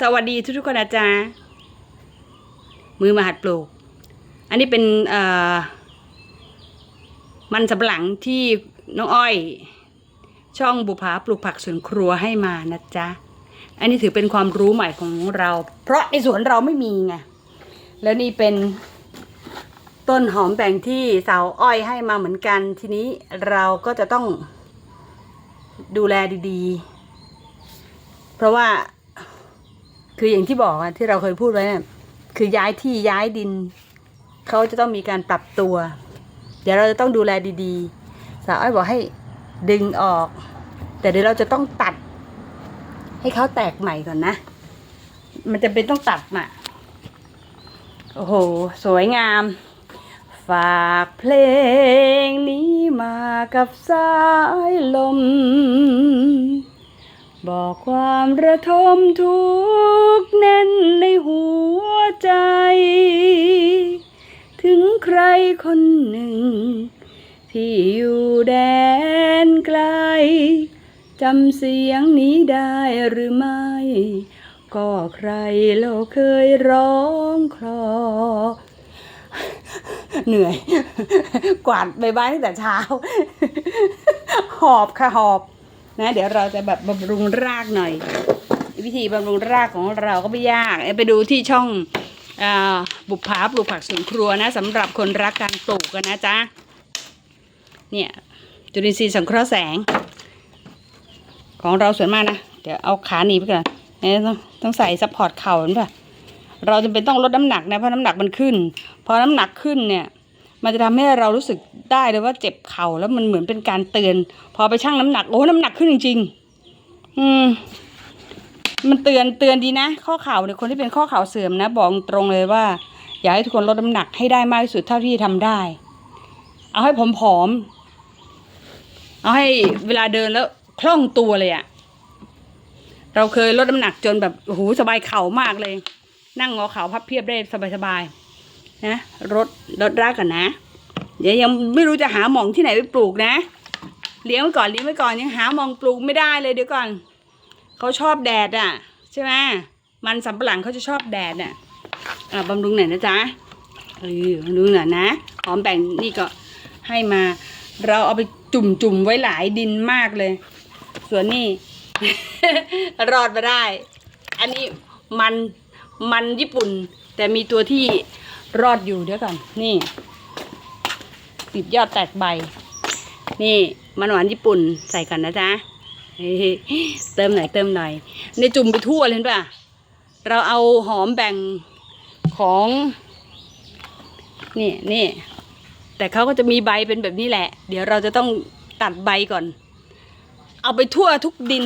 สวัสดีทุกๆคนนะจ๊ะมือมาหัดปลูก อันนี้เป็นมันสำหลังที่น้องอ้อย ช่องบุภาปลูกผักสวนครัวให้มานะจ๊ะ อันนี้ถือเป็นความรู้ใหม่ของเรา เพราะในสวนเราไม่มีไง แล้วนี่เป็นต้นหอมแบ่งที่สาวอ้อยให้มาเหมือนกัน ทีนี้เราก็จะต้องดูแลดีๆ เพราะว่า คืออย่างที่บอกอะที่เราเคยพูดไว้น่ะคือย้ายที่ย้ายดิน เขาจะต้องมีการปรับตัว เดี๋ยวเราจะต้องดูแลดีๆ สาวอ้อยบอกให้ดึงออก แต่เดี๋ยวเราจะต้องตัด ให้เขาแตกใหม่ก่อนนะ มันจะเป็นต้องตัดมาโอ้โห สวยงาม ฝากเพลงนี้มากับสายลม บอกความระทมทุกข์แน่นในหัวใจ ถึงใครคนหนึ่ง ที่อยู่แดนไกลจำเสียงนี้ได้หรือไม่ ก็ใครเราเคยร้องคลอ เหนื่อย กวาดใบไม้ตั้งแต่เช้า หอบค่ะหอบ นะเดี๋ยวเราจะแบบบำรุงรากหน่อย วิธีบำรุงรากของเราก็ไม่ยากไปดูที่ช่องอบุปผาปลูกผักสวนครัวนะสำหรับคนรักการปลูกกันนะจ๊ะเนี่ยจุลินทรีย์สังเคราะห์แสง ของเราสวนมากนะ เดี๋ยวเอาขาหนีบไปก่อนต้องต้องใส่ซัพพอร์ตเข่าเห็นปะเราจำเป็นต้องลดน้ำหนักนะเพราะน้ำหนักมันขึ้น พอน้ำหนักขึ้นเนี่ย มันจะทำให้เรารู้สึกได้เลยว่าเจ็บเข่าแล้วมันเหมือนเป็นการเตือน พอไปชั่งน้ำหนักโอ้น้ำหนักขึ้นจริง ๆ อืม มันเตือนเตือนดีนะ ข้อเข่าเนี่ยคนที่เป็นข้อเข่าเสื่อมนะ บอกตรงเลยว่า อยากให้ทุกคนลดน้ำหนักให้ได้มากที่สุดเท่าที่ทำได้ เอาให้ผอมๆเอาให้เวลาเดินแล้วคล่องตัวเลยอะเราเคยลดน้ำหนักจนแบบโอ้โหสบายเข่ามากเลย นั่งงอเข่าพับเพียบได้สบายๆ นะรถรถรากก่อนนะ เดี๋ยวยังไม่รู้จะหาหมองที่ไหนไปปลูกนะ เลี้ยงไว้ก่อนเลี้ยงไว้ก่อนยังหาหมองปลูกไม่ได้เลยเดี๋ยวก่อนเขาชอบแดดอะ ใช่ไหมมันสำปะหลังเขาจะชอบแดดอะอ่าบำรุงหน่อยนะจ๊ะเออบำรุงหน่อยนะหอมแบ่งนี่ก็ให้มา เราเอาไปจุ่มจุ่มไว้หลายดินมากเลย ส่วนนี่ รอดมาได้ อันนี้มันมันญี่ปุ่น แต่มีตัวที่ รอดอยู่เดี๋ยวก่อนนี่ ติดยอดแตกใบ นี่มันหวานญี่ปุ่นใส่กันนะจ๊ะเฮ้ยเติมหน่อยเติมหน่อย ในจุ่มไปทั่วเลยเห็นป่ะ เราเอาหอมแบ่งของ นี่นี่แต่เขาก็จะมีใบเป็นแบบนี้แหละ เดี๋ยวเราจะต้องตัดใบก่อน เอาไปทั่วทุกดิน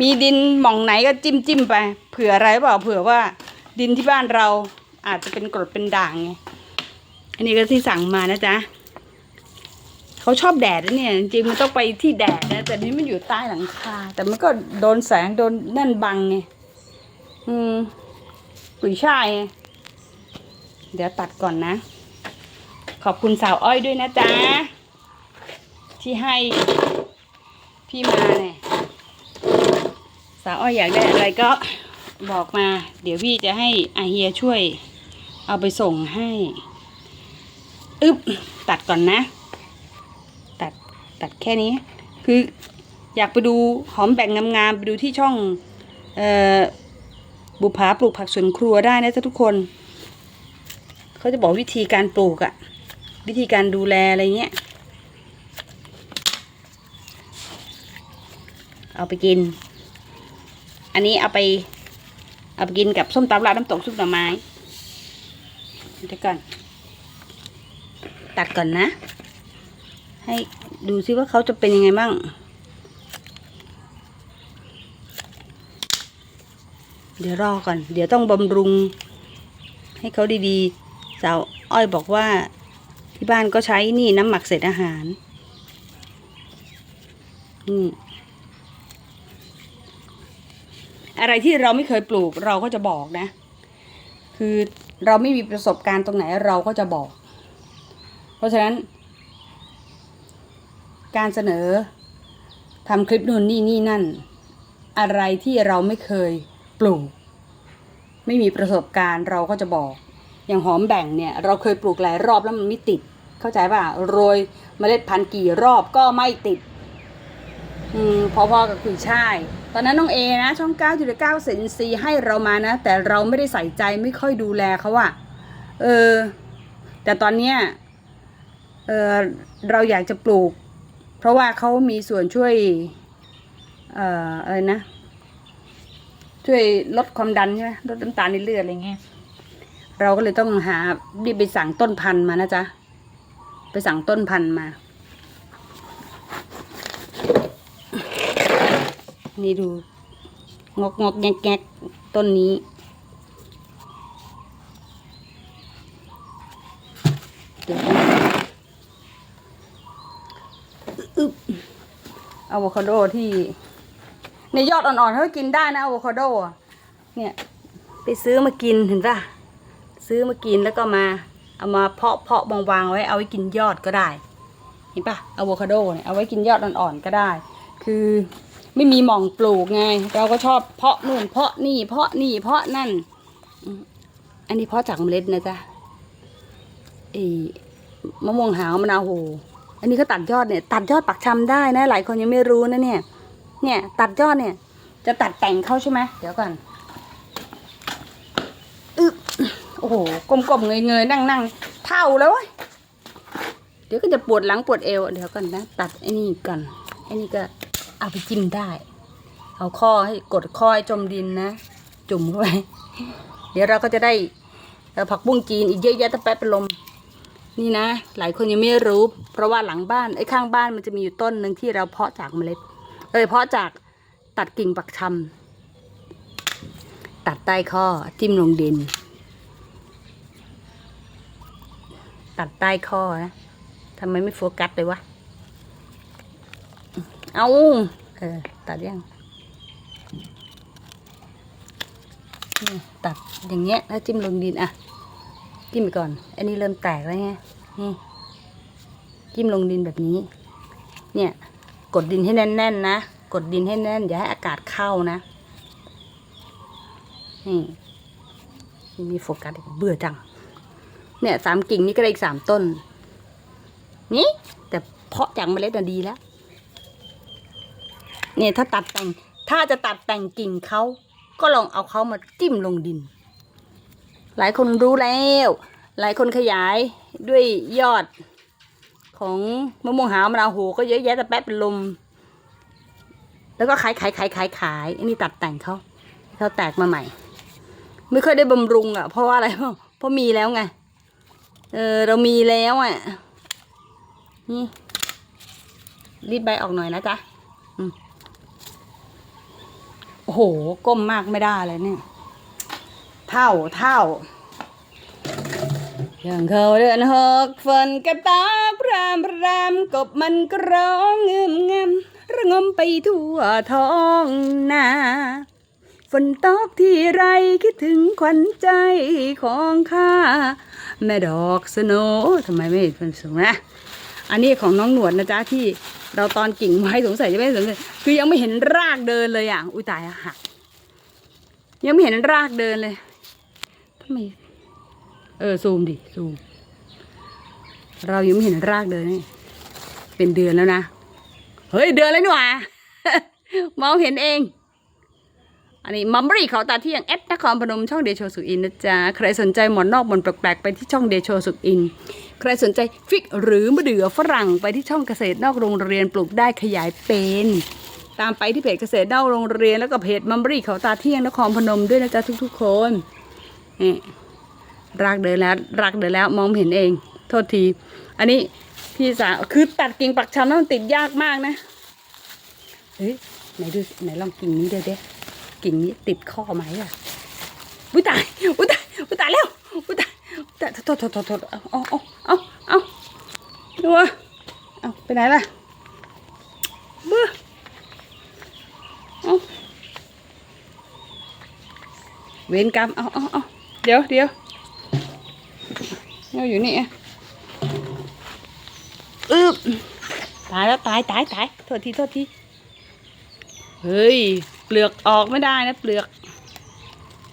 มีดินหม่องไหนก็จิ้มจิ้มไป เผื่ออะไรเปล่าเผื่อว่าดินที่บ้านเรา อาจจะเป็นกรดเป็นด่างไงอันนี้ก็ที่สั่งมานะจ๊ะเขาชอบแดดนะเนี่ย จริงมันต้องไปที่แดดนะ แต่นี่มันอยู่ใต้หลังคา แต่มันก็โดนแสงโดนนั่นบังไงอืมปุ๋ยช่ายไงเดี๋ยวตัดก่อนนะ ขอบคุณสาวอ้อยด้วยนะจ๊ะ ที่ให้พี่มาเนี่ยสาวอ้อยอยากได้อะไรก็บอกมา เดี๋ยวพี่จะให้อาเฮียช่วย เอาไปส่งให้อึบตัดก่อนนะ ตัดตัดแค่นี้ คืออยากไปดูหอมแบ่งงามๆไปดูที่ช่องออบุภาปลูกผักสวนครัวได้นะจ๊ะทุกคน เขาจะบอกวิธีการปลูกอะวิธีการดูแลอะไรเงี้ย เอาไปกิน อันนี้เอาไป เอาไปกินกับส้มตำราดน้ำตกซุปหน่อไม้ เดี๋ยวก่อน ตัดก่อนนะ ให้ดูซิว่าเขาจะเป็นยังไงบ้าง เดี๋ยวรอก่อน เดี๋ยวต้องบำรุง ให้เขาดีๆ สาวอ้อยบอกว่าที่บ้านก็ใช้นี่น้ำหมักเศษอาหาร นี่อะไรที่เราไม่เคยปลูกเราก็จะบอกนะ คือ เราไม่มีประสบการณ์ตรงไหนเราก็จะบอก เพราะฉะนั้น การเสนอทำคลิปนู่นนี่นี่นั่น อะไรที่เราไม่เคยปลูก ไม่มีประสบการณ์เราก็จะบอก อย่างหอมแบ่งเนี่ย เราเคยปลูกหลายรอบแล้วมันไม่ติด เข้าใจป่ะโรยเมล็ดพันธุ์กี่รอบก็ไม่ติด อืมพอๆกับกุยช่าย ตอนนั้นน้องเอนะ ช่องเก้าจุดเก้าเซนซีให้เรามานะ แต่เราไม่ได้ใส่ใจไม่ค่อยดูแลเขาอะเออ แต่ตอนเนี้ยเออเราอยากจะปลูก เพราะว่าเขามีส่วนช่วย เอ่ออะไรนะ ช่วยลดความดันใช่ไหมลดน้ำตาลในเลือดอะไรเงี้ยเราก็เลยต้องหารีไปสั่งต้นพันธุ์มานะจ๊ะ ไปสั่งต้นพันธุ์มา นี่ดู งอกงอกแงกแงกต้นนี้ เดี๋ยวอึบอะโวคาโดที่ ในยอดอ่อนๆเขากินได้นะอะโวคาโดเนี่ย ไปซื้อมากินเห็นปะซื้อมากินแล้วก็มา เอามาเพาะเพาะวางๆไว้เอาไว้กินยอดก็ได้เห็นปะอะโวคาโดเนี่ยเอาไว้กินยอดอ่อนๆก็ได้ คือ ไม่มีหม่องปลูกไง เราก็ชอบเพาะนู่นเพาะนี่เพาะนี่เพาะนั่น อันนี้เพาะจากเมล็ดนะจ๊ะไอ้มะม่วงหาวมะนาวโห อันนี้ก็ตัดยอดเนี่ย ตัดยอดปักชำได้นะ หลายคนยังไม่รู้นะเนี่ย เนี่ย ตัดยอดเนี่ย จะตัดแต่งเข้าใช่ไหมเดี๋ยวก่อนอึโอ้โหกลมๆเงยๆนั่งๆเท่าแล้วเดี๋ยวก็จะปวดหลังปวดเอว เดี๋ยวก่อนนะ ตัดไอ้นี่ก่อนไอ้นี่ก็ เอาไปจิ้มได้ เอาข้อให้กดข้อให้จมดินนะ จุ่มเข้าไป เดี๋ยวเราก็จะได้ผักบุ้งจีนอีกเยอะแยะตะแป๊บเป็นลม นี่นะ หลายคนยังไม่รู้ เพราะว่าหลังบ้านไอ้ข้างบ้านมันจะมีอยู่ต้นหนึ่งที่เราเพาะจากเมล็ด เอ้ยเพาะจากตัดกิ่งปักชำตัดใต้ข้อจิ้มลงดิน ตัดใต้ข้อนะทำไมไม่โฟกัสเลยวะ เอาเออตัดยังตัดอย่างเงี้ยแล้วจิ้มลงดินอะ จิ้มไปก่อน อันนี้เริ่มแตกแล้วไงนี่จิ้มลงดินแบบนี้ เนี่ย กดดินให้แน่นๆนะกดดินให้แน่นอย่าให้อากาศเข้านะนี่มีโฟกัสเบื่อจัง เนี่ยสามกิ่งนี่ก็ได้อีกสามต้น นี่ แต่เพาะจากเมล็ดน่ะดีแล้ว เนี่ยถ้าตัดแต่ง ถ้าจะตัดแต่งกิ่งเขาก็ลองเอาเขามาจิ้มลงดิน หลายคนรู้แล้ว หลายคนขยายด้วยยอดของมะม่วงหาวมะนาวโหก็เยอะแยะแต่แป๊บเป็นลม แล้วก็ขายขายขายขายขายอันนี้ตัดแต่งเขาเขาแตกมาใหม่ ไม่ค่อยได้บำรุงอะ เพราะว่าอะไรเพราะมีแล้วไงเออเรามีแล้วอะนี่รีดใบออกหน่อยนะจ๊ะอืม โอ้โหก้มมากไม่ได้เลยเนี่ย เท่าเท่าอย่างเขาเดินหอกฝนกระตาพรามพรามกบมันกร้องเงืมงำระงมไปทั่วท้องนาฝนตกที่ไรคิดถึงขวัญใจของข้าแม่ดอกสโนทำไมไม่เป็นสูงนะ อันนี้ของน้องหนวดนะจ๊ะที่ เราตอนกิ่งไม้สงสัยจะไม่สนใจคือยังไม่เห็นรากเดินเลยอะ อุ้ยตายอะหักยังไม่เห็นรากเดินเลยทำไมเออซูมดิซูม เรายังไม่เห็นรากเดินนี่เป็นเดือนแล้วนะ เฮ้ยเดือนแล้วนี่หว่ามองเห็นเอง อันนี้มัมบรีเขาตาเที่ยงเอสนครพนมช่องเดโชสุอินนะจ๊ะ ใครสนใจหมอนนอกหมอนแปลกๆ ไปที่ช่องเดโชสุอิน ใครสนใจฟิกหรือมะเดื่อฝรั่งไปที่ช่องเกษตรนอกโรงเรียนปลูกได้ขยายเป็น ตามไปที่เพจเกษตรนอกโรงเรียนแล้วก็เพจมัมบรีเขาตาเที่ยงนครพนมด้วยนะจ๊ะทุกๆคนนี่รากเดินแล้วรากเดินแล้วมองเห็นเอง โทษที อันนี้พี่สาวคือตัดกิ่งปักชำแล้วมันติดยากมากนะเฮ้ยไหนดูไหนลองกิ่งนี้เดี๋ยวเด้ กิ่งนี้ติดข้อไหมอะอุ้ยตายอุ้ยตายอุ้ยตายแล้วอุ้ยตายอุ๊ยตายโทษโทษโทษโทษเอาเอาเอาเอาดูวะเอาไปไหนล่ะเบื่อเอาเวรกรรมเอาเอาเอาเดี๋ยวเดี๋ยวเราอยู่นี่อะอึบตายแล้วตายตายตายโทษทีโทษที เฮ้ย ลือกออกไม่ได้นะ เปลือก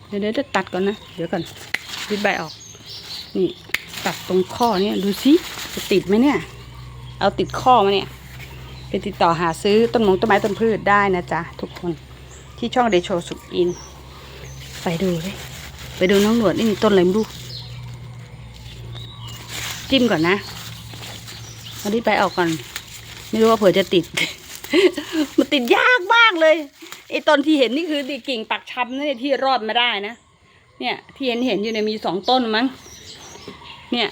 เดี๋ยวเดี๋ยวจะตัดก่อนนะ เดี๋ยวก่อนริดใบออก นี่ ตัดตรงข้อเนี่ยดูสิจะติดไหมเนี่ย เอาติดข้อมาเนี่ยไปติดต่อหาซื้อต้นมงต้นไม้ต้นพืชได้นะจ๊ะทุกคนที่ช่องเดโชสุกอิน ไปดูเลยไปดูน้องหนวดนี่มีต้นอะไรไม่รู้จิ้มก่อนนะเอาที่ไปออกก่อน ไม่รู้ว่าเผื่อจะติด มันติดยากมากเลย ไอ้ต้นที่เห็นนี่คือดิกิ่งปักชำนะเนี่ยที่รอดมาได้นะ เนี่ยที่เห็นเห็นอยู่เนี่ยมีสองต้นมั้ง เนี่ย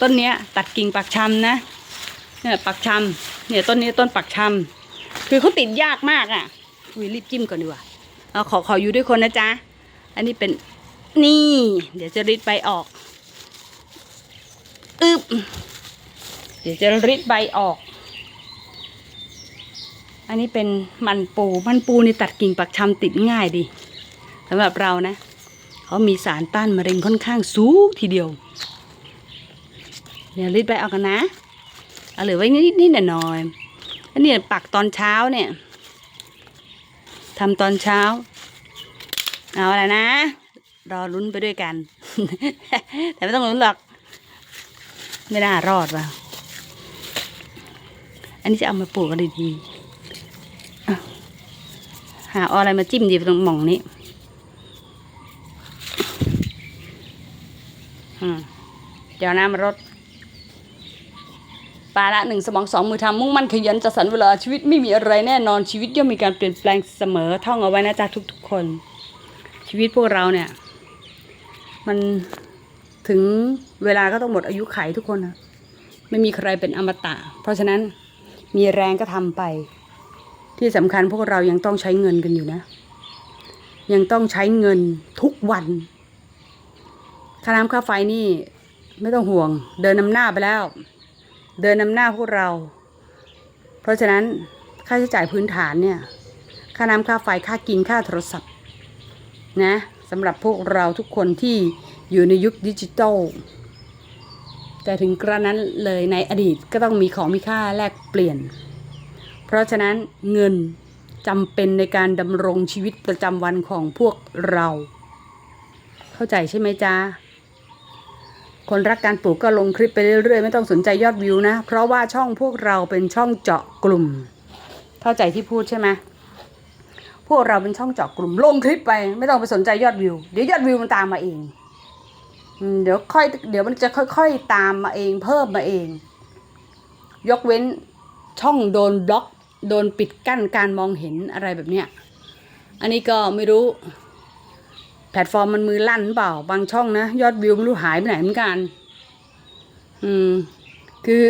ต้นเนี้ย ตัดกิ่งปักชำนะ เนี่ยปักชำเนี่ยต้นนี้ต้นปักชำคือเขาติดยากมากอะ อุ้ยรีบจิ้มก่อนดีกว่าเอาขอขออยู่ด้วยคนนะจ๊ะ อันนี้เป็นนี่ เดี๋ยวจะริดใบออกอึบเดี๋ยวจะริดใบออก อันนี้เป็นมันปูมันปูนี่ตัดกิ่งปักชำติดง่ายดีสำหรับเรานะเขามีสารต้านมะเร็งค่อนข้างสูงทีเดียวเดี๋ยวริดใบออกกันนะเอาเหลือไว้นิดนิดหน่อยอันนี้ปักตอนเช้าเนี่ยทำตอนเช้า เอาอะไรนะ รอลุ้นไปด้วยกัน แต่ไม่ต้องลุ้นหรอก ไม่น่ารอดว่ะอันนี้จะเอามาปลูกกันดีๆ หาเอาอะไรมาจิ้มดีตรงหม่องนี้เดี๋ยวน้ำมารดปลาละหนึ่งสมองสองมือทำมุ่งมั่นขยันจัดสรรเวลาชีวิตไม่มีอะไรแน่นอนชีวิตย่อมมีการเปลี่ยนแปลงเสมอท่องเอาไว้นะจ๊ะทุกๆคน ชีวิตพวกเราเนี่ย มันถึงเวลาก็ต้องหมดอายุไขทุกคนนะไม่มีใครเป็นอมตะ เพราะฉะนั้นมีแรงก็ทำไป ที่สำคัญพวกเรายังต้องใช้เงินกันอยู่นะ ยังต้องใช้เงินทุกวันค่าน้ำค่าไฟนี่ไม่ต้องห่วง เดินนำหน้าไปแล้ว เดินนำหน้าพวกเรา เพราะฉะนั้นค่าใช้จ่ายพื้นฐานเนี่ยค่าน้ำค่าไฟค่ากินค่าโทรศัพท์นะสำหรับพวกเราทุกคนที่อยู่ในยุคดิจิตอลแต่ถึงกระนั้นเลยในอดีตก็ต้องมีของมีค่าแลกเปลี่ยน ราะฉะนั้นเงินจำเป็นในการดำรงชีวิตประจำวันของพวกเรา เข้าใจใช่ไหมจ๊ะคนรักการปลูกก็ลงคลิปไปเรื่อยๆ ไม่ต้องสนใจยอดวิวนะ เพราะว่าช่องพวกเราเป็นช่องเจาะกลุ่ม เข้าใจที่พูดใช่ไหมพวกเราเป็นช่องเจาะกลุ่มลงคลิปไปไม่ต้องไปสนใจยอดวิว เดี๋ยวยอดวิวมันตามมาเองเดี๋ยวค่อยเดี๋ยวมันจะค่อย ๆ ตามมาเองเพิ่มมาเอง ยกเว้นช่องโดนบล็อก โดนปิดกั้นการมองเห็นอะไรแบบเนี้ย อันนี้ก็ไม่รู้ แพลตฟอร์มมันมือลั่นเปล่า บางช่องนะ ยอดวิวไม่รู้หายไปไหนเหมือนกัน อืม คือ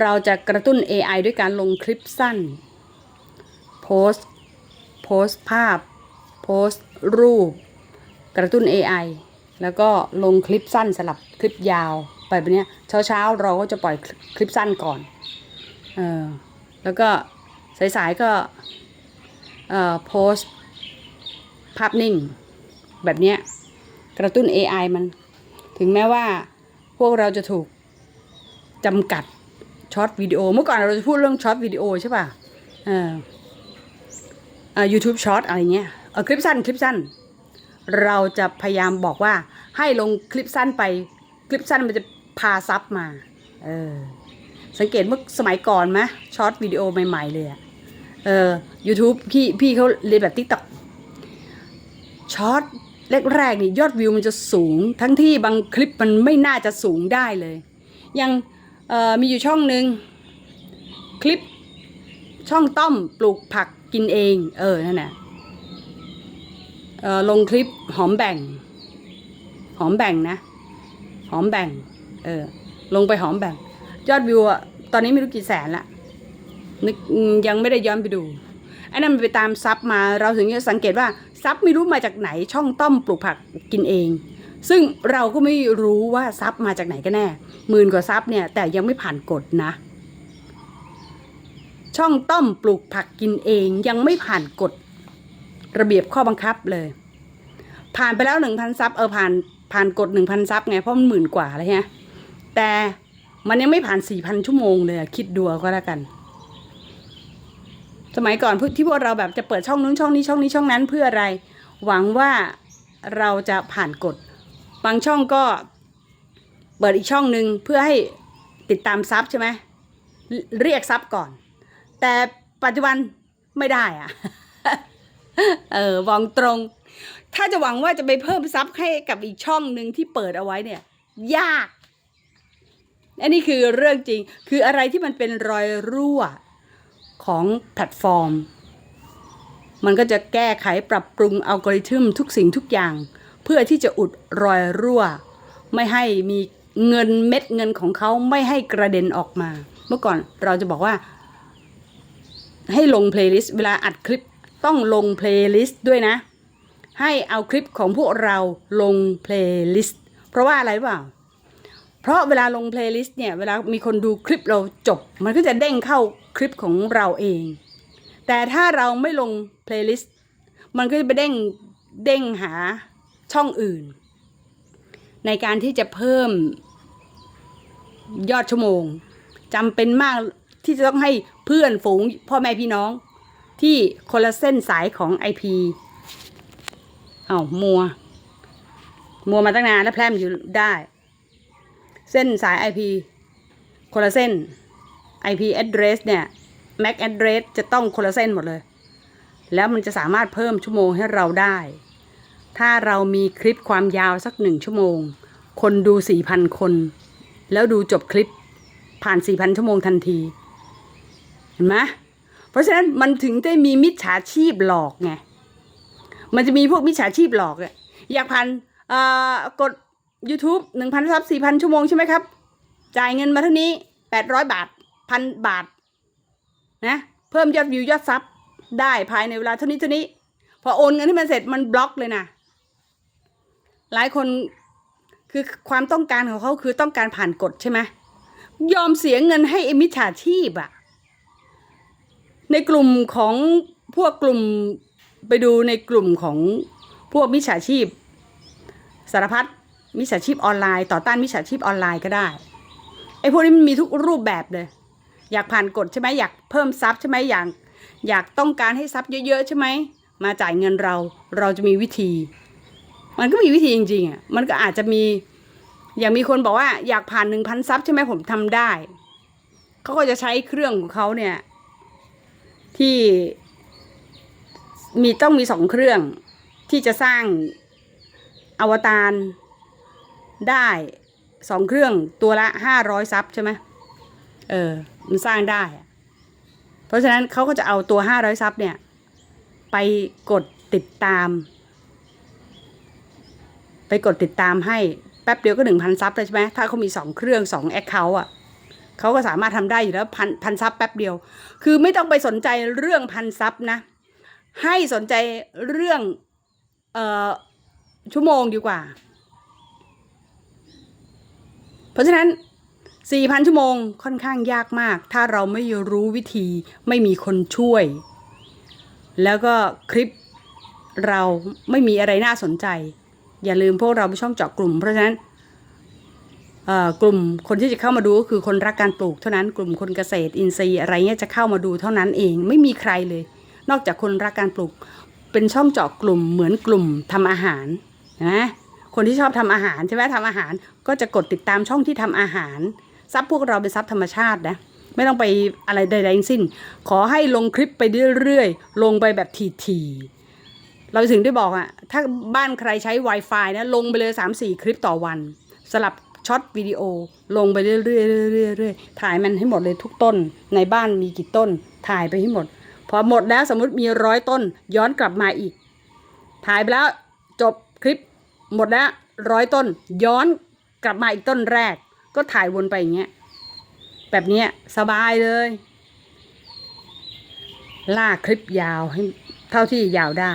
เราจะกระตุ้น AI ด้วยการลงคลิปสั้น โพสโพสภาพ โพสรูป กระตุ้น AI แล้วก็ลงคลิปสั้นสลับคลิปยาว ไปแบบเนี้ยเช้าเช้าเราก็จะปล่อยคลิปสั้นก่อน เออ แล้วก็สายๆก็โพสต์ภาพนิ่ง แบบนี้กระตุ้น AI มัน ถึงแม้ว่าพวกเราจะถูกจำกัดช็อตวิดีโอ เมื่อก่อนเราจะพูดเรื่องช็อตวิดีโอใช่ป่ะเอออ่า YouTube Short อะไรเงี้ยเออคลิปสั้นคลิปสั้น เราจะพยายามบอกว่าให้ลงคลิปสั้นไป คลิปสั้นมันจะพาซับมา เออ สังเกตเมื่อสมัยก่อนไหมช็อตวิดีโอใหม่ ๆ เลยอะเออ YouTube พี่พี่เขาเรียนแบบ TikTok ช็อตแรกๆนี่ยอดวิวมันจะสูง ทั้งที่บางคลิปมันไม่น่าจะสูงได้เลยยังมีอยู่ช่องหนึ่งคลิปช่องต้อมปลูกผักกินเอง เออนั่นแหละลงคลิปหอมแบ่ง หอมแบ่งนะ หอมแบ่ง เออ ลงไปหอมแบ่ง ยอดวิวอะตอนนี้ไม่รู้กี่แสนละนึกยังไม่ได้ย้อนไปดูไอ้นั่นมันไปตามซับมาเราถึงจะสังเกตว่าซับไม่รู้มาจากไหนช่องต้อมปลูกผักกินเอง ซึ่งเราก็ไม่รู้ว่าซับมาจากไหนกันแน่หมื่นกว่าซับเนี่ยแต่ยังไม่ผ่านกฎนะ ช่องต้อมปลูกผักกินเองยังไม่ผ่านกฎระเบียบข้อบังคับเลย ผ่านไปแล้วหนึ่งพันซับเออผ่านผ่านกฎหนึ่งพันซับไงเพราะมันหมื่นกว่าเลยฮะแต่ มันยังไม่ผ่านสี่พันชั่วโมงเลยคิดดูก็แล้วกัน สมัยก่อนที่พวกเราแบบจะเปิดช่องนู้นช่องนี้ช่องนี้ช่องนั้นเพื่ออะไร หวังว่าเราจะผ่านกฎบางช่องก็เปิดอีกช่องหนึ่งเพื่อให้ติดตามซับใช่ไหมเรเรียกซับก่อน แต่ปัจจุบันไม่ได้อะเออวองตรง ถ้าจะหวังว่าจะไปเพิ่มซับให้กับอีกช่องหนึ่งที่เปิดเอาไว้เนี่ย ยาก อันนี้คือเรื่องจริง คืออะไรที่มันเป็นรอยรั่วของแพลตฟอร์ม มันก็จะแก้ไขปรับปรุงอัลกอริทึมทุกสิ่งทุกอย่าง เพื่อที่จะอุดรอยรั่ว ไม่ให้มีเงินเม็ดเงินของเขาไม่ให้กระเด็นออกมา เมื่อก่อนเราจะบอกว่า ให้ลงเพลย์ลิสต์เวลาอัดคลิปต้องลงเพลย์ลิสต์ด้วยนะ ให้เอาคลิปของพวกเราลงเพลย์ลิสต์เพราะว่าอะไรเปล่า เพราะเวลาลงเพลย์ลิสต์เนี่ยเวลามีคนดูคลิปเราจบ มันก็จะเด้งเข้าคลิปของเราเอง แต่ถ้าเราไม่ลงเพลย์ลิสต์มันก็จะไปเด้งเด้งหาช่องอื่น ในการที่จะเพิ่มยอดชั่วโมงจำเป็นมากที่จะต้องให้เพื่อนฝูงพ่อแม่พี่น้อง ที่คนละเส้นสายของ IP เอามัว มัวมาตั้งนานแล้วแพร่มอยู่ได้ เส้นสาย IP คนละเส้น IP address เนี่ย MAC address จะต้องคนละเส้นหมดเลย แล้วมันจะสามารถเพิ่มชั่วโมงให้เราได้ ถ้าเรามีคลิปความยาวสักหนึ่งชั่วโมง คนดู 4,000 คน แล้วดูจบคลิปผ่าน 4,000 ชั่วโมงทันที เห็นไหมเพราะฉะนั้นมันถึงได้มีมิจฉาชีพหลอกไง มันจะมีพวกมิจฉาชีพหลอกอะอยากพันอ่อกด YouTube หนึ่งพันซับสี่พันชั่วโมงใช่ไหมครับ จ่ายเงินมาเท่านี้แปดร้อยบาทพันบาทนะเพิ่มยอดวิวยอดซับได้ภายในเวลาเท่านี้เท่านี้ พอโอนเงินให้มันเสร็จมันบล็อกเลยนะหลายคนคือความต้องการของเขาคือต้องการผ่านกฎใช่ไหมยอมเสียเงินให้ไอ้มิจฉาชีพอะในกลุ่มของพวกกลุ่มไปดูในกลุ่มของพวกมิจฉาชีพ สารพัด มิจฉาชีพออนไลน์ ต่อต้านมิจฉาชีพออนไลน์ก็ได้ไอ้พวกนี้มันมีทุกรูปแบบเลย อยากผ่านกฎใช่ไหมอยากเพิ่มซับใช่ไหมอยากอยากต้องการให้ซับเยอะๆใช่ไหมมาจ่ายเงินเราเราจะมีวิธี มันก็มีวิธีจริงๆอะมันก็อาจจะมีอย่างมีคนบอกว่าอยากผ่านหนึ่งพันซับใช่ไหมผมทำได้เขาก็จะใช้เครื่องของเขาเนี่ยที่มีต้องมีสองเครื่องที่จะสร้างอวตาร ได้สองเครื่องตัวละห้าร้อยซับใช่ไหมเออ มันสร้างได้ เพราะฉะนั้นเขาก็จะเอาตัวห้าร้อยซับเนี่ย ไปกดติดตาม ไปกดติดตามให้แป๊บเดียวก็หนึ่งพันซับเลยใช่ไหมถ้าเขามีสองเครื่องสองแอคเคาท์อะเขาก็สามารถทำได้อยู่แล้วพันพันซับแป๊บเดียว คือไม่ต้องไปสนใจเรื่องพันซับนะ ให้สนใจเรื่องเอ่อชั่วโมงดีกว่า เพราะฉะนั้น 4,000 ชั่วโมงค่อนข้างยากมาก ถ้าเราไม่รู้วิธีไม่มีคนช่วย แล้วก็คลิปเราไม่มีอะไรน่าสนใจ อย่าลืมพวกเราไปช่องเจาะกลุ่ม เพราะฉะนั้นกลุ่มคนที่จะเข้ามาดูก็คือคนรักการปลูกเท่านั้นกลุ่มคนเกษตรอินทรีย์อะไรเงี้ยจะเข้ามาดูเท่านั้นเองไม่มีใครเลย นอกจากคนรักการปลูกเป็นช่องเจาะกลุ่มเหมือนกลุ่มทำอาหารนะ คนที่ชอบทำอาหารใช่ไหมทำอาหารก็จะกดติดตามช่องที่ทำอาหารซับพวกเราเป็นซับธรรมชาตินะไม่ต้องไปอะไรใดๆทั้งสิ้น ขอให้ลงคลิปไปเรื่อยๆ ลงไปแบบทีๆเราถึงได้บอกอะถ้าบ้านใครใช้ Wi-Fi นะลงไปเลย 3-4 คลิปต่อวัน สลับช็อตวิดีโอ ลงไปเรื่อยๆเรื่อยๆๆถ่ายมันให้หมดเลยทุกต้น ในบ้านมีกี่ต้น ถ่ายไปให้หมด พอหมดแล้วสมมติมีร้อยต้น ย้อนกลับมาอีก ถ่ายไปแล้วจบ หมดแล้วร้อยต้น ย้อนกลับมาอีกต้นแรก ก็ถ่ายวนไปอย่างเงี้ยแบบนี้สบายเลย ลากคลิปยาวให้เท่าที่ยาวได้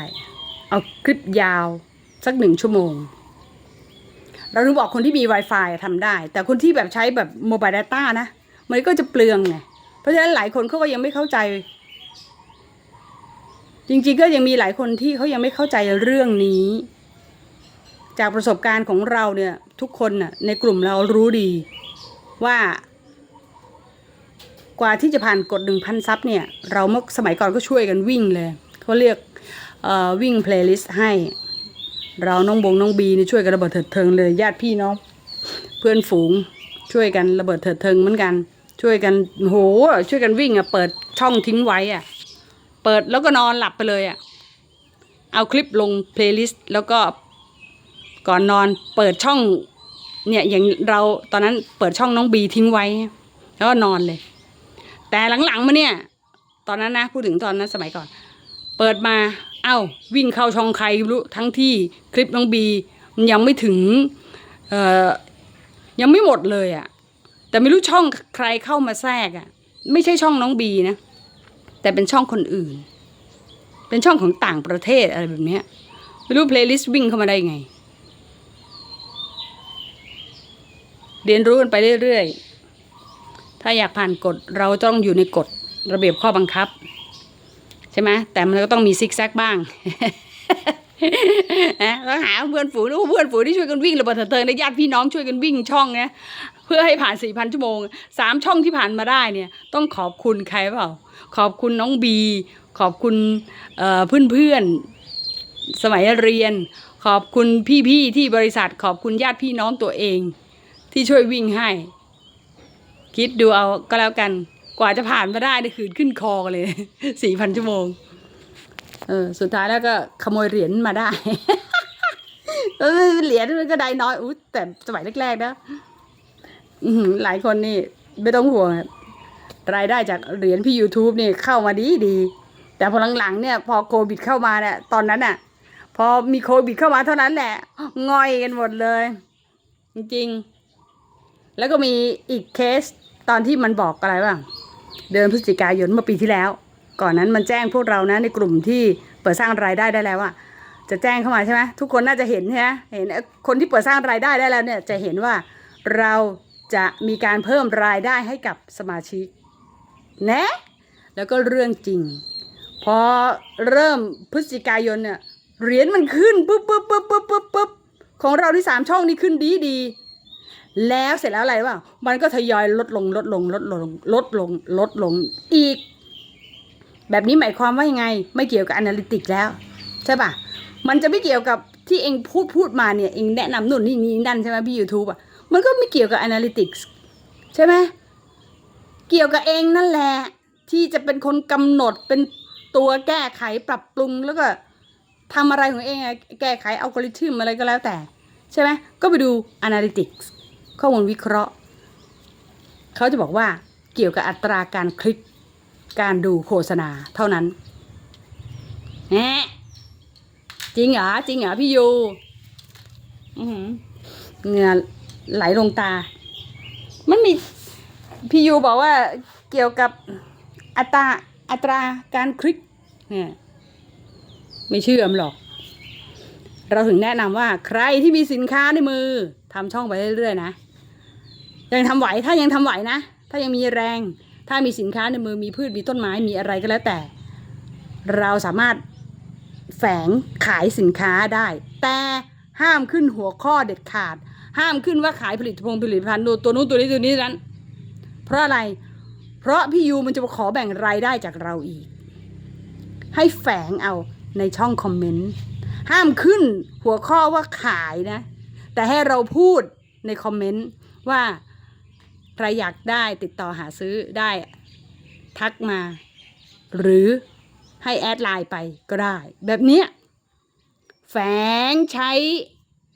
เอาคลิปยาวสักหนึ่งชั่วโมง เราถึงบอกคนที่มี Wi-Fi ทำได้ แต่คนที่แบบใช้แบบโมบาย a ต้านะ มันก็จะเปลืองไง เพราะฉะนั้นหลายคนเขาก็ยังไม่เข้าใจ จริงๆก็ยังมีหลายคนที่เขายังไม่เข้าใจเรื่องนี้ จากประสบการณ์ของเราเนี่ยทุกคนน่ะในกลุ่มเรารู้ดีว่า กว่าที่จะผ่านกฎหนึ่งพันซับเนี่ย เราเมื่อสมัยก่อนก็ช่วยกันวิ่งเลยเขาเรียกวิ่งเพลย์ลิสต์ให้ เราน้องบงน้องบีนี่ช่วยกันระเบิดเถิดเทิงเลยญาติพี่น้องเพื่อนฝูงช่วยกันระเบิดเถิดเทิงเหมือนกัน ช่วยกันโหช่วยกันวิ่งอะเปิดช่องทิ้งไว้อะเปิดแล้วก็นอนหลับไปเลยอะเอาคลิปลงเพลย์ลิสต์แล้วก็ ก่อนนอนเปิดช่องเนี่ยอย่างเราตอนนั้นเปิดช่องน้องบีทิ้งไว้ แล้วก็นอนเลย แต่หลังๆมาเนี่ย ตอนนั้นนะพูดถึงตอนนั้นสมัยก่อน เปิดมาเอ้าวิ่งเข้าช่องใครรู้ทั้งที่คลิปน้องบีมันยังไม่ถึงเอ่อยังไม่หมดเลยอะ่ะ แต่ไม่รู้ช่องใครเข้ามาแทรกอะ่ะ ไม่ใช่ช่องน้องบีนะ แต่เป็นช่องคนอื่น เป็นช่องของต่างประเทศอะไรแบบเนี้ยไม่รู้เพลย์ลิสต์วิ่งเข้ามาได้ไง เรียนรู้กันไปเรื่อยๆ ถ้าอยากผ่านกฎเราต้องอยู่ในกฎระเบียบข้อบังคับ ใช่ไหมแต่มันก็ต้องมีซิกแซกบ้างนะก็หาเพื่อนฝูงหรือว่าเพื่อนฝูงที่ช่วยกันวิ่งระเบิดเถิดเทิงในญาติพี่น้องช่วยกันวิ่งช่องนะเพื่อให้ผ่านสี่พันชั่วโมงสามช่องที่ผ่านมาได้เนี่ย ต้องขอบคุณใครเปล่า ขอบคุณน้องบี ขอบคุณเอ่อเพื่อนๆสมัยเรียน ขอบคุณพี่ๆที่บริษัท ขอบคุณญาติพี่น้องตัวเอง ที่ช่วยวิ่งให้ คิดดูเอาก็แล้วกัน กว่าจะผ่านมาได้นี่ขืนขึ้นคอกันเลยสี่พันชั่วโมง เออ สุดท้ายแล้วก็ขโมยเหรียญมาได้เหรียญมันก็ได้น้อยอู้แต่สมัยแรกๆนะหลายคนนี่ไม่ต้องห่วงรายได้จากเหรียญพี่ YouTube นี่เข้ามาดีดี แต่พอหลังๆเนี่ย พอโควิดเข้ามาเนี่ยตอนนั้นอะ พอมีโควิดเข้ามาเท่านั้นแหละง่อยกันหมดเลย จริงๆ แล้วก็มีอีกเคสตอนที่มันบอกอะไรบ้างเดือนพฤศจิกายนเมื่อปีที่แล้ว ก่อนนั้นมันแจ้งพวกเรานะในกลุ่มที่เปิดสร้างรายได้ได้แล้วอะจะแจ้งเข้ามาใช่ไหมทุกคนน่าจะเห็นใช่ไหมเห็นคนที่เปิดสร้างรายได้ได้แล้วเนี่ยจะเห็นว่าเราจะมีการเพิ่มรายได้ให้กับสมาชิกนะแล้วก็เรื่องจริง พอเริ่มพฤศจิกายนเนี่ยเหรียญมันขึ้นปุ๊บปุ๊บปุ๊บปุ๊บปุ๊บปุ๊บของเราที่สามช่องนี่ขึ้นดีดี แล้วเสร็จแล้วอะไรวะมันก็ทยอยลดลงลดลงลดลงลดลงลดลงอีก แบบนี้หมายความว่ายังไง ไม่เกี่ยวกับ Analytics แล้ว ใช่ปะมันจะไม่เกี่ยวกับที่เองพูดพูดมาเนี่ยเองแนะนำนู่นนี่นี่นั่นใช่ไหมพี่ YouTube อะมันก็ไม่เกี่ยวกับ Analytics ใช่ไหมเกี่ยวกับเองนั่นแหละ ที่จะเป็นคนกำหนดเป็นตัวแก้ไขปรับปรุงแล้วก็ทำอะไรของเองอะแก้ไขอัลกอริทึมอะไรก็แล้วแต่ ใช่ไหมก็ไปดู Analytics ข้อมูลวิเคราะห์ เขาจะบอกว่าเกี่ยวกับอัตราการคลิกการดูโฆษณาเท่านั้นแหมจริงเหรอจริงเหรอพี่ยูเหงื่อไหลลงตา มันมีพี่ยูบอกว่าเกี่ยวกับอัตราอัตราการคลิกเนี่ยไม่เชื่อมหรอก เราถึงแนะนำว่าใครที่มีสินค้าในมือทำช่องไปเรื่อยๆนะ ยังทำไหวถ้ายังทำไหวนะ ถ้ายังมีแรง ถ้ามีสินค้าในมือมีพืชมีต้นไม้มีอะไรก็แล้วแต่ เราสามารถแฝงขายสินค้าได้ แต่ห้ามขึ้นหัวข้อเด็ดขาด ห้ามขึ้นว่าขายผลิตภัณฑ์ผลิตภัณฑ์ตัวนู้นตัวนี้ตัวนี้นั้น เพราะอะไร เพราะพี่ยูมันจะมาขอแบ่งรายได้จากเราอีก ให้แฝงเอาในช่องคอมเมนต์ห้ามขึ้นหัวข้อว่าขายนะ แต่ให้เราพูดในคอมเมนต์ว่า ใครอยากได้ติดต่อหาซื้อได้ทักมา หรือให้แอดไลน์ไปก็ได้ แบบเนี้ยแฝงใช้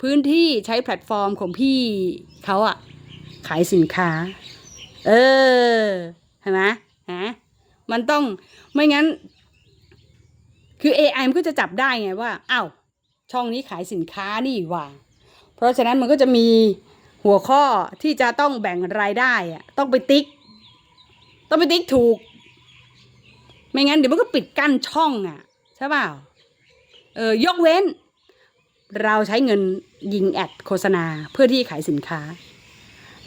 พื้นที่ใช้แพลตฟอร์มของพี่เขาอะขายสินค้า เออเห็นไหมฮะมันต้องไม่งั้น คือ AI มันก็จะจับได้ไงว่าอ้าวช่องนี้ขายสินค้านี่หว่า เพราะฉะนั้นมันก็จะมี หัวข้อที่จะต้องแบ่งรายได้อะต้องไปติ๊ก ต้องไปติ๊กถูก ไม่งั้นเดี๋ยวมันก็ปิดกั้นช่องอะใช่เปล่าเออยกเว้น เราใช้เงินยิงแอดโฆษณาเพื่อที่ขายสินค้า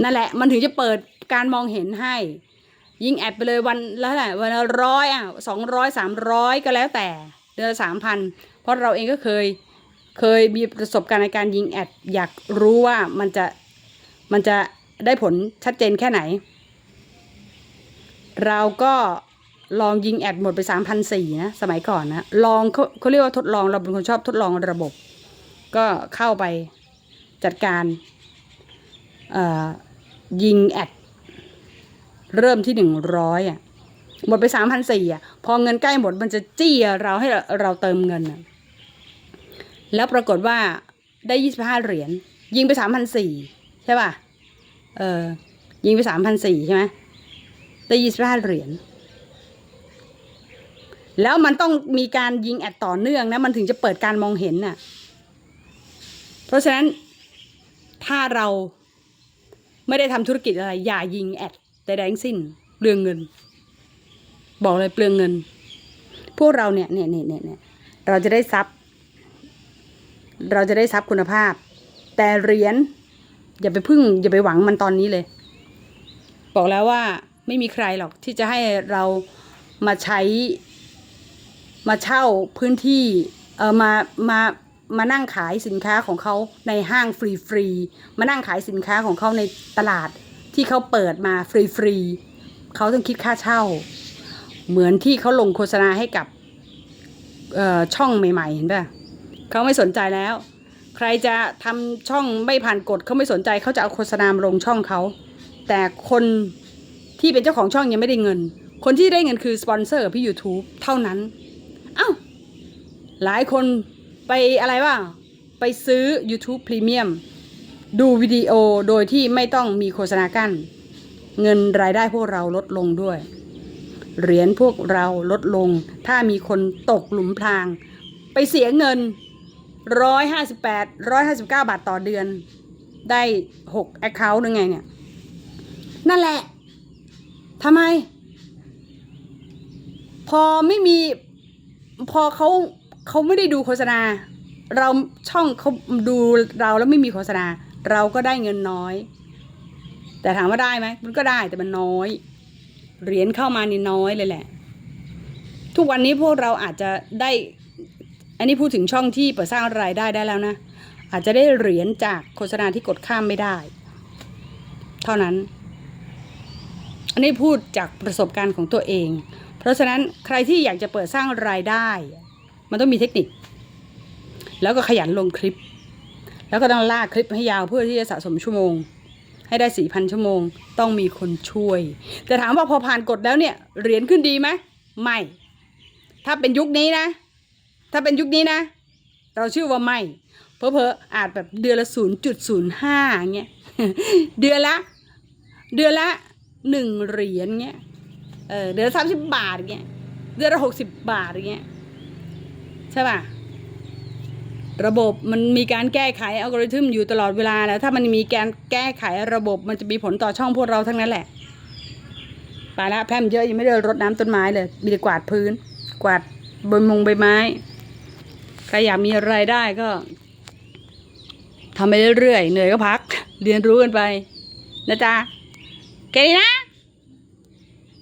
นั่นแหละมันถึงจะเปิดการมองเห็นให้ ยิงแอดไปเลยวันละเท่าไหร่วันละร้อยอะสองร้อยสามร้อยก็แล้วแต่ เดือนสามพันเพราะเราเองก็เคยเคยมีประสบการณ์ในการยิงแอดอยากรู้ว่ามันจะ มันจะได้ผลชัดเจนแค่ไหน เราก็ลองยิงแอดหมดไปสามพันสี่นะ สมัยก่อนนะ ลองเขาเขาเรียกว่าทดลองเราเป็นคนชอบทดลองระบบ ก็เข้าไปจัดการยิงแอด เริ่มที่หนึ่งร้อยอะหมดไปสามพันสี่อะ พอเงินใกล้หมดมันจะจี้เราให้เราเติมเงินแล้วปรากฏว่าได้ยี่สิบห้าเหรียญยิงไปสามพันสี่ ใช่ป่ะ เออ ยิงไปสามพันสี่ใช่ไหมได้ยี่สิบห้าเหรียญ แล้วมันต้องมีการยิงแอดต่อเนื่องนะ มันถึงจะเปิดการมองเห็นน่ะ เพราะฉะนั้นถ้าเราไม่ได้ทำธุรกิจอะไร อย่ายิงแอดแต่แดทั้งสิ้นเปลืองเงิน บอกเลยเปลืองเงิน พวกเราเนี่ยเนี่ยเนี่ยเนี่ยเราจะได้ทรัพย์เราจะได้ทรัพย์คุณภาพ แต่เหรียญ อย่าไปพึ่ง อย่าไปหวังมันตอนนี้เลย บอกแล้วว่าไม่มีใครหรอกที่จะให้เรามาใช้ มาเช่าพื้นที่เออมามามานั่งขายสินค้าของเขาในห้างฟรีฟรีๆมานั่งขายสินค้าของเขาในตลาดที่เขาเปิดมาฟรีฟรีๆเขาต้องคิดค่าเช่า เหมือนที่เขาลงโฆษณาให้กับช่อช่องใหม่ๆเห็นป่ะเขาไม่สนใจแล้ว ใครจะทำช่องไม่ผ่านกฎเขาไม่สนใจเขาจะเอาโฆษณามาลงช่องเขา แต่คนที่เป็นเจ้าของช่องยังไม่ได้เงิน คนที่ได้เงินคือสปอนเซอร์พี่ YouTube เท่านั้น เอ้า หลายคนไปอะไรว่าไปซื้อ YouTube Premium ดูวิดีโอโดยที่ไม่ต้องมีโฆษณากั้น เงินรายได้พวกเราลดลงด้วย เหรียญพวกเราลดลง ถ้ามีคนตกหลุมพราง ไปเสียเงิน ร้อยห้าสิบแปดร้อยห้าสิบเก้าบาทต่อเดือนได้หกแอคเคาท์นึงไงเนี่ย นั่นแหละทำไม พอไม่มี พอเขาเขาไม่ได้ดูโฆษณา เราช่องเขาดูเราแล้วไม่มีโฆษณา เราก็ได้เงินน้อย แต่ถามว่าได้ไหมมันก็ได้แต่มันน้อย เหรียญเข้ามานี่น้อยเลยแหละ ทุกวันนี้พวกเราอาจจะได้ อันนี้พูดถึงช่องที่เปิดสร้างรายได้ได้แล้วนะ อาจจะได้เหรียญจากโฆษณาที่กดข้ามไม่ได้ เท่านั้น อันนี้พูดจากประสบการณ์ของตัวเอง เพราะฉะนั้นใครที่อยากจะเปิดสร้างรายได้ มันต้องมีเทคนิค แล้วก็ขยันลงคลิป แล้วก็ต้องลากคลิปให้ยาวเพื่อที่จะสะสมชั่วโมง ให้ได้สี่พันชั่วโมง ต้องมีคนช่วย แต่ถามว่าพอผ่านกฎแล้วเนี่ยเหรียญขึ้นดีไหมไม่ ถ้าเป็นยุคนี้นะ ถ้าเป็นยุคนี้นะ เราชื่อว่าไม่ เพอเพออาจแบบเดือนละศูนย์จุดศูนย์ห้าเงี้ย เดือนละ เดือนละหนึ่งเหรียญเงี้ย เออเดือนละสามสิบบาทเงี้ย เดือนละหกสิบบาทเงี้ย ใช่ป่ะ ระบบมันมีการแก้ไขอัลกอริทึมอยู่ตลอดเวลาแล้วถ้ามันมีการแก้ไขระบบมันจะมีผลต่อช่องพวกเราทั้งนั้นแหละไปละแพมเยอะยังไม่ได้รดน้ำต้นไม้เลย มีแต่กวาดพื้น กวาดใบมงใบไม้ ใครอยากมีรายได้ก็ทำไปเรื่อยๆเหนื่อยก็พัก เรียนรู้กันไป นะจ๊ะแค่นี้นะ